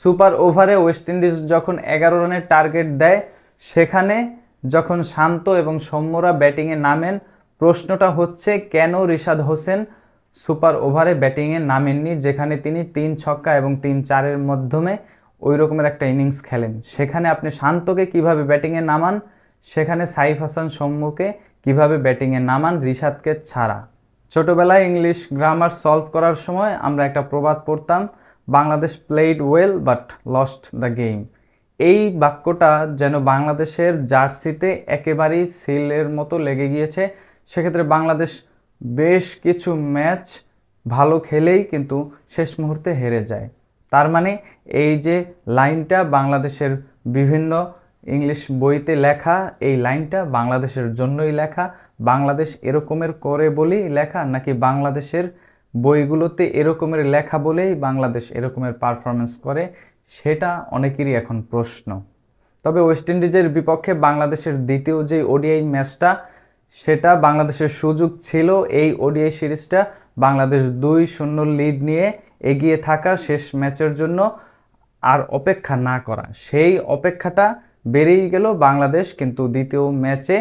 Super ওভারে West Indies যখন এগারো রানের টার্গেট দেয়, সেখানে যখন শান্ত এবং সৌম্যরা ব্যাটিংয়ে নামেন, প্রশ্নটা হচ্ছে কেন রিশাদ হোসেন সুপার ওভারে ব্যাটিংয়ে নামেননি, যেখানে তিনি তিন ছক্কা এবং তিন চারের মাধ্যমে ওই রকমের একটা ইনিংস খেলেন। সেখানে আপনি শান্তকে কীভাবে ব্যাটিংয়ে নামান, সেখানে সাইফ হাসান সৌম্যকে কীভাবে ব্যাটিংয়ে নামান, রিশাদকে ছাড়া। ছোটোবেলায় ইংলিশ গ্রামার সলভ করার সময় আমরা একটা প্রবাদ পড়তাম Bangladesh played well but lost the game এই বাক্যটা যেন বাংলাদেশের জার্সিতে একেবারেই সিলের মতো লেগে গিয়েছে। সেক্ষেত্রে বাংলাদেশ বেশ কিছু ম্যাচ ভালো খেলেই কিন্তু শেষ মুহূর্তে হেরে যায়। তার মানে এই যে লাইনটা বাংলাদেশের বিভিন্ন ইংলিশ বইতে লেখা, এই লাইনটা বাংলাদেশের জন্যই লেখা। বাংলাদেশ এরকমের করে বলেই লেখা নাকি বাংলাদেশের বইগুলোতে এরকমের লেখা বলেই বাংলাদেশ এরকমের পারফরমেন্স করে, সেটা অনেকেরই এখন প্রশ্ন। তবে ওয়েস্ট ইন্ডিজের বিপক্ষে বাংলাদেশের দ্বিতীয় যে ওডিআই ম্যাচটা সেটা বাংলাদেশের সুযোগ ছিল এই ওডিআই সিরিজটা বাংলাদেশ দুই শূন্য লিড নিয়ে এগিয়ে থাকা শেষ ম্যাচের জন্য আর অপেক্ষা না করা। সেই অপেক্ষাটা বেড়েই গেল বাংলাদেশ, কিন্তু দ্বিতীয় ম্যাচে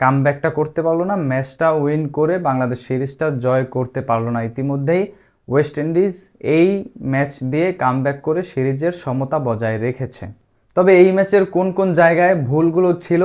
কামব্যাকটা করতে পারল না, ম্যাচটা উইন করে বাংলাদেশ সিরিজটা জয় করতে পারল না। ইতিমধ্যেই ওয়েস্ট ইন্ডিজ এই ম্যাচ দিয়ে কামব্যাক করে সিরিজের সমতা বজায় রেখেছে। তবে এই ম্যাচের কোন কোন জায়গায় ভুলগুলো ছিল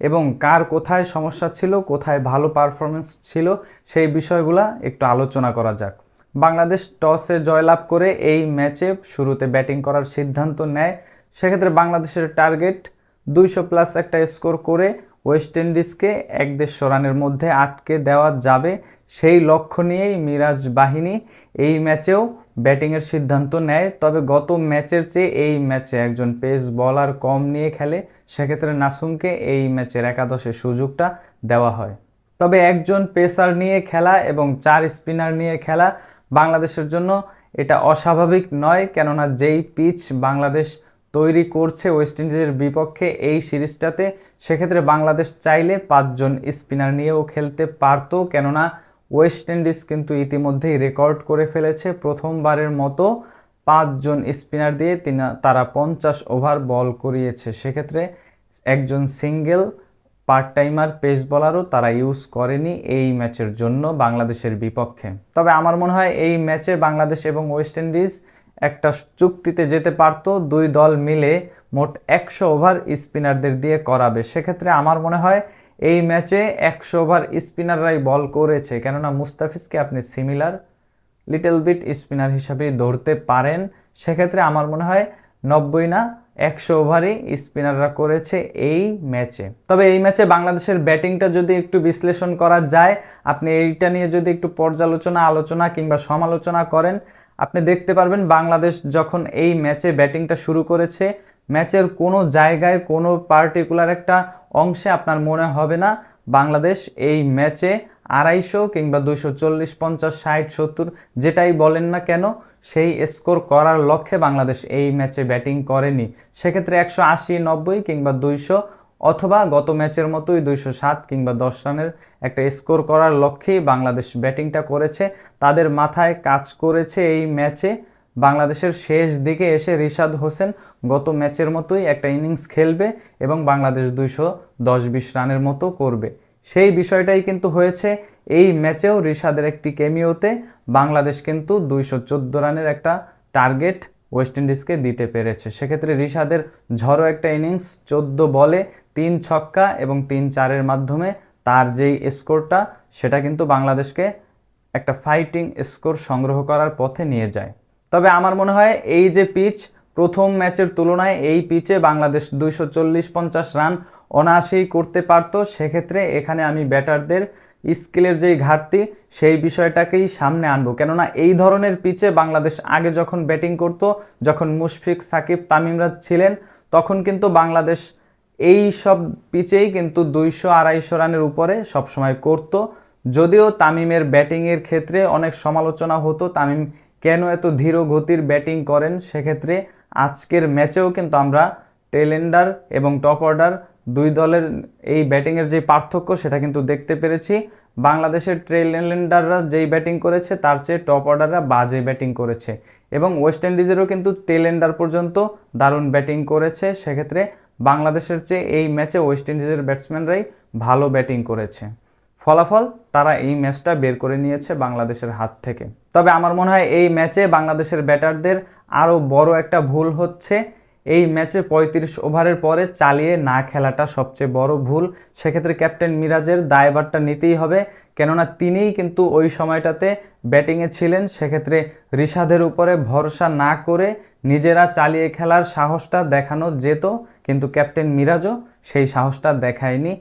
এবং কার কোথায় সমস্যা ছিল, কোথায় ভালো পারফরমেন্স ছিল, সেই বিষয়গুলো একটু আলোচনা করা যাক। বাংলাদেশ টসে জয়লাভ করে এই ম্যাচে শুরুতে ব্যাটিং করার সিদ্ধান্ত নেয়। সেক্ষেত্রে বাংলাদেশের টার্গেট দুইশো প্লাস একটা স্কোর করে ওয়েস্ট ইন্ডিজকে এক দেড়শো রানের মধ্যে আটকে দেওয়া যাবে সেই লক্ষ্য নিয়েই মিরাজ বাহিনী এই ম্যাচেও ব্যাটিংয়ের সিদ্ধান্ত নেয়। তবে গত ম্যাচের চেয়ে এই ম্যাচে একজন পেস বলার কম নিয়ে খেলে, সেক্ষেত্রে নাসুমকে এই ম্যাচের একাদশে সুযোগটা দেওয়া হয়। তবে একজন পেসার নিয়ে খেলা এবং চার স্পিনার নিয়ে খেলা বাংলাদেশের জন্য এটা অস্বাভাবিক নয়, কেননা যেই পিচ বাংলাদেশ তৈরি করছে ওয়েস্ট ইন্ডিজের বিপক্ষে এই সিরিজটাতে। সেক্ষেত্রে বাংলাদেশ চাইলে পাঁচজন স্পিনার নিয়েও খেলতে পারতো, কেননা ওয়েস্ট ইন্ডিজ কিন্তু ইতিমধ্যেই রেকর্ড করে ফেলেছে প্রথমবারের মতো। পাঁচজন স্পিনার দিয়ে তারা পঞ্চাশ ওভার বল করিয়েছে। সেক্ষেত্রে একজন সিঙ্গেল পার্ট টাইমার পেস বলারও তারা ইউজ করেনি এই ম্যাচের জন্য বাংলাদেশের বিপক্ষে। তবে আমার মনে হয় এই ম্যাচে বাংলাদেশ এবং ওয়েস্ট ইন্ডিজ একটা চুক্তিতে যেতে পারতো, দুই দল মিলে মোট একশো ওভার স্পিনারদের দিয়ে করাবে। সেক্ষেত্রে আমার মনে হয় এই ম্যাচে একশো ওভার স্পিনাররাই বল করেছে। কেননা মুস্তাফিজকে আপনি সিমিলার লিটল বিট স্পিনার হিসাবে ধরতে পারেন। সেক্ষেত্রে আমার মনে হয় নব্বই না, একশো ওভারই স্পিনাররা করেছে এই ম্যাচে। তবে এই ম্যাচে বাংলাদেশের ব্যাটিংটা যদি একটু বিশ্লেষণ করা যায়, আপনি এইটা নিয়ে যদি একটু পর্যালোচনা, আলোচনা কিংবা সমালোচনা করেন আপনি দেখতে পারবেন বাংলাদেশ যখন এই ম্যাচে ব্যাটিংটা শুরু করেছে, ম্যাচের কোনো জায়গায়, কোনো পার্টিকুলার একটা অংশে আপনার মনে হবে না, বাংলাদেশ এই ম্যাচে আড়াইশো কিংবা দুইশো চল্লিশ, পঞ্চাশ, ষাট, সত্তর, যেটাই বলেন না কেন, সেই স্কোর করার লক্ষ্যে বাংলাদেশ এই ম্যাচে ব্যাটিং করেনি। সেক্ষেত্রে একশো আশি, নব্বই কিংবা দুইশো অথবা গত ম্যাচের মতোই দুইশো সাত কিংবা দশ রানের একটা স্কোর করার লক্ষ্যেই বাংলাদেশ ব্যাটিংটা করেছে। তাদের মাথায় কাজ করেছে এই ম্যাচে বাংলাদেশের শেষ দিকে এসে রিশাদ হোসেন। গত ম্যাচের মতোই একটা ইনিংস খেলবে এবং বাংলাদেশ দুইশো দশ বিশ রানের মতো করবে। সেই বিষয়টাই কিন্তু হয়েছে। এই ম্যাচেও রিশাদের একটি কেমিওতে বাংলাদেশ কিন্তু দুইশো চোদ্দ রানের একটা টার্গেট ওয়েস্ট ইন্ডিজকে দিতে পেরেছে। সেক্ষেত্রে রিশাদের ঝড়ো একটা ইনিংস, চোদ্দ বলে তিন ছক্কা এবং তিন চারের মাধ্যমে তার যেই স্কোরটা, সেটা কিন্তু বাংলাদেশকে একটা ফাইটিং স্কোর সংগ্রহ করার পথে নিয়ে যায়। তবে আমার মনে হয় এই যে পিচ প্রথম ম্যাচের তুলনায় এই পিচে বাংলাদেশ দুইশো চল্লিশ পঞ্চাশ রান অনায়াসেই করতে পারত। সেক্ষেত্রে এখানে আমি ব্যাটারদের স্কিলের যেই ঘাটতি, সেই বিষয়টাকেই সামনে আনব। কেননা এই ধরনের পিচে বাংলাদেশ আগে যখন ব্যাটিং করত, যখন মুশফিক সাকিব তামিমরাজ ছিলেন, তখন কিন্তু বাংলাদেশ এই সব পিচেই কিন্তু দুইশো আড়াইশো রানের উপরে সবসময় করত। যদিও তামিমের ব্যাটিংয়ের ক্ষেত্রে অনেক সমালোচনা হতো, তামিম কেন এত ধীর গতির ব্যাটিং করেন সেক্ষেত্রে আজকের ম্যাচেও কিন্তু আমরা টেলেন্ডার এবং টপ অর্ডার দুই দলের এই ব্যাটিংয়ের যে পার্থক্য সেটা কিন্তু দেখতে পেরেছি। বাংলাদেশের ট্রেলেন্ডাররা যেই ব্যাটিং করেছে, তার চেয়ে টপ অর্ডাররা বাজে ব্যাটিং করেছে। এবং ওয়েস্ট ইন্ডিজেরও কিন্তু টেলেন্ডার পর্যন্ত দারুণ ব্যাটিং করেছে, সেক্ষেত্রে বাংলাদেশের চেয়ে এই ম্যাচে ওয়েস্ট ইন্ডিজের ব্যাটসম্যানরাই ভালো ব্যাটিং করেছে। ফলাফল, তারা এই ম্যাচটা বের করে নিয়েছে বাংলাদেশের হাত থেকে। তবে আমার মনে হয় এই ম্যাচে বাংলাদেশের ব্যাটারদের আরও বড় একটা ভুল হচ্ছে। এই ম্যাচে পঁয়ত্রিশ ওভারের পরে চালিয়ে না খেলাটা সবচেয়ে বড় ভুল। সেক্ষেত্রে ক্যাপ্টেন মিরাজের দায়ভারটা নিতেই হবে। কেননা তিনিই কিন্তু ওই সময়টাতে ব্যাটিংয়ে ছিলেন। সেক্ষেত্রে রিশাদের উপরে ভরসা না করে নিজেরা চালিয়ে খেলার সাহসটা দেখানো যেত, কিন্তু ক্যাপ্টেন মিরাজও সেই সাহসটা দেখায়নি।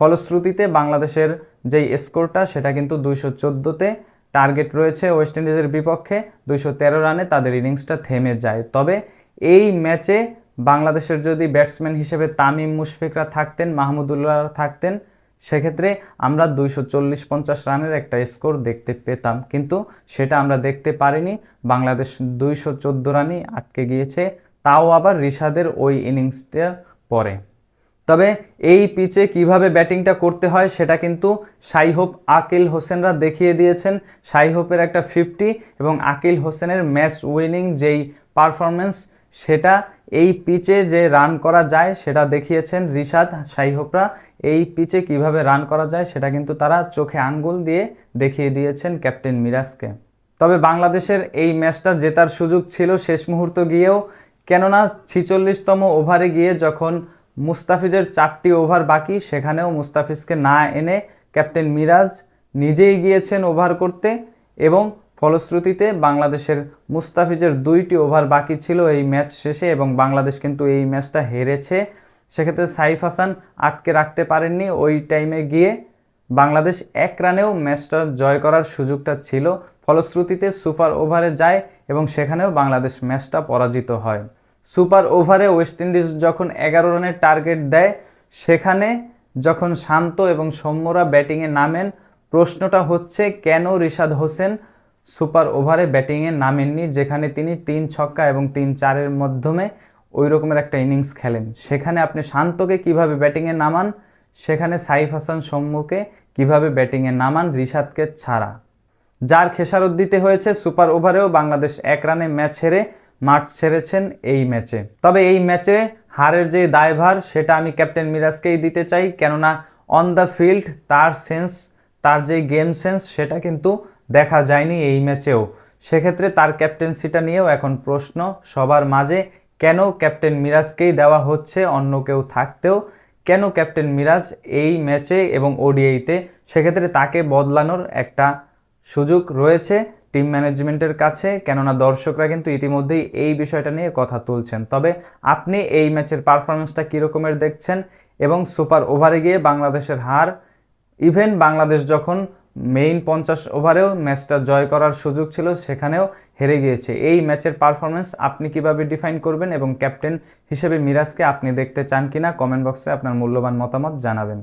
ফলশ্রুতিতে বাংলাদেশের যেই স্কোরটা, সেটা কিন্তু দুইশো চোদ্দোতে টার্গেট রয়েছে ওয়েস্ট ইন্ডিজের বিপক্ষে। দুইশো তেরো রানে তাদের ইনিংসটা থেমে যায়। তবে এই ম্যাচে বাংলাদেশের যদি ব্যাটসম্যান হিসেবে তামিম মুশফিকরা থাকতেন মাহমুদুল্লাহ থাকতেন সেক্ষেত্রে আমরা দুইশো চল্লিশ পঞ্চাশ রানের একটা স্কোর দেখতে পেতাম। কিন্তু সেটা আমরা দেখতে পারিনি। বাংলাদেশ দুইশো চোদ্দ রানই আটকে গিয়েছে। তাও আবার রিশাদের ওই ইনিংসটার পরে। তবে এই পিচে কীভাবে ব্যাটিংটা করতে হয় সেটা কিন্তু সাইহোপ আকিল হোসেনরা দেখিয়ে দিয়েছেন। সাইহোপের একটা ফিফটি এবং আকিল হোসেনের ম্যাচ উইনিং যেই পারফরমেন্স সেটা এই পিচে যে রান করা যায়, সেটা দেখিয়েছেন রিশাদ সাইহোপরা এই পিচে কীভাবে রান করা যায়, সেটা কিন্তু তারা চোখে আঙ্গুল দিয়ে দেখিয়ে দিয়েছেন ক্যাপ্টেন মিরাজকে। তবে বাংলাদেশের এই ম্যাচটা জেতার সুযোগ ছিল শেষ মুহূর্ত গিয়েও, কেননা ছিচল্লিশতম ওভারে গিয়ে যখন মুস্তাফিজের চারটি ওভার বাকি, সেখানেও মুস্তাফিজকে না এনে ক্যাপ্টেন মিরাজ নিজেই গিয়েছেন ওভার করতে এবং ফলশ্রুতিতে বাংলাদেশের মুস্তাফিজের দুইটি ওভার বাকি ছিল এই ম্যাচ শেষে এবং বাংলাদেশ কিন্তু এই ম্যাচটা হেরেছে। সেক্ষেত্রে সাইফ হাসান আটকে রাখতে পারেননি। ওই টাইমে গিয়ে বাংলাদেশ এক রানেও ম্যাচটা জয় করার সুযোগটা ছিল। ফলশ্রুতিতে সুপার ওভারে যায় এবং সেখানেও বাংলাদেশ ম্যাচটা পরাজিত হয়। সুপার ওভারে ওয়েস্ট ইন্ডিজ যখন এগারো রানের টার্গেট দেয়, সেখানে যখন শান্ত এবং সৌম্যরা ব্যাটিংয়ে নামেন, প্রশ্নটা হচ্ছে, কেন রিশাদ হোসেন সুপার ওভারে ব্যাটিংয়ে নামেননি, যেখানে তিনি তিন ছক্কা এবং তিন চারের মাধ্যমে ওই রকমের একটা ইনিংস খেলেন। সেখানে আপনি শান্তকে কীভাবে ব্যাটিংয়ে নামান, সেখানে সাইফ হাসান সৌম্যকে কীভাবে ব্যাটিংয়ে নামান, রিশাদকে ছাড়া। যার খেসারত দিতে হয়েছে সুপার ওভারেও বাংলাদেশ এক রানে ম্যাচ হেরে মাঠ ছেড়েছেন এই ম্যাচে। তবে এই ম্যাচে হারের যে দায়ভার, সেটা আমি ক্যাপ্টেন মিরাজকেই দিতে চাই, কেননা অন দ্য ফিল্ড তার সেন্স তার যে গেম সেন্স সেটা কিন্তু দেখা যায়নি এই ম্যাচেও। সেক্ষেত্রে তার ক্যাপ্টেন্সিটা নিয়েও এখন প্রশ্ন সবার মাঝে, কেন ক্যাপ্টেন মিরাজকেই দেওয়া হচ্ছে অন্য কেউ থাকতেও? কেন ক্যাপ্টেন মিরাজ এই ম্যাচে এবং ওডিআইতে? সেক্ষেত্রে তাকে বদলানোর একটা সুযোগ রয়েছে টিম ম্যানেজমেন্টের কাছে, কেননা দর্শকরা কিন্তু ইতিমধ্যেই এই বিষয়টা নিয়ে কথা তুলছেন। তবে আপনি এই ম্যাচের পারফরমেন্সটা কীরকমের দেখছেন? এবং সুপার ওভারে গিয়ে বাংলাদেশের হার, ইভেন বাংলাদেশ যখন মেইন পঞ্চাশ ওভারেও ম্যাচটা জয় করার সুযোগ ছিল, সেখানেও হেরে গিয়েছে। এই ম্যাচের পারফরমেন্স আপনি কীভাবে ডিফাইন করবেন এবং ক্যাপ্টেন হিসেবে মিরাজকে আপনি দেখতে চান কিনা, কমেন্ট বক্সে আপনার মূল্যবান মতামত জানাবেন।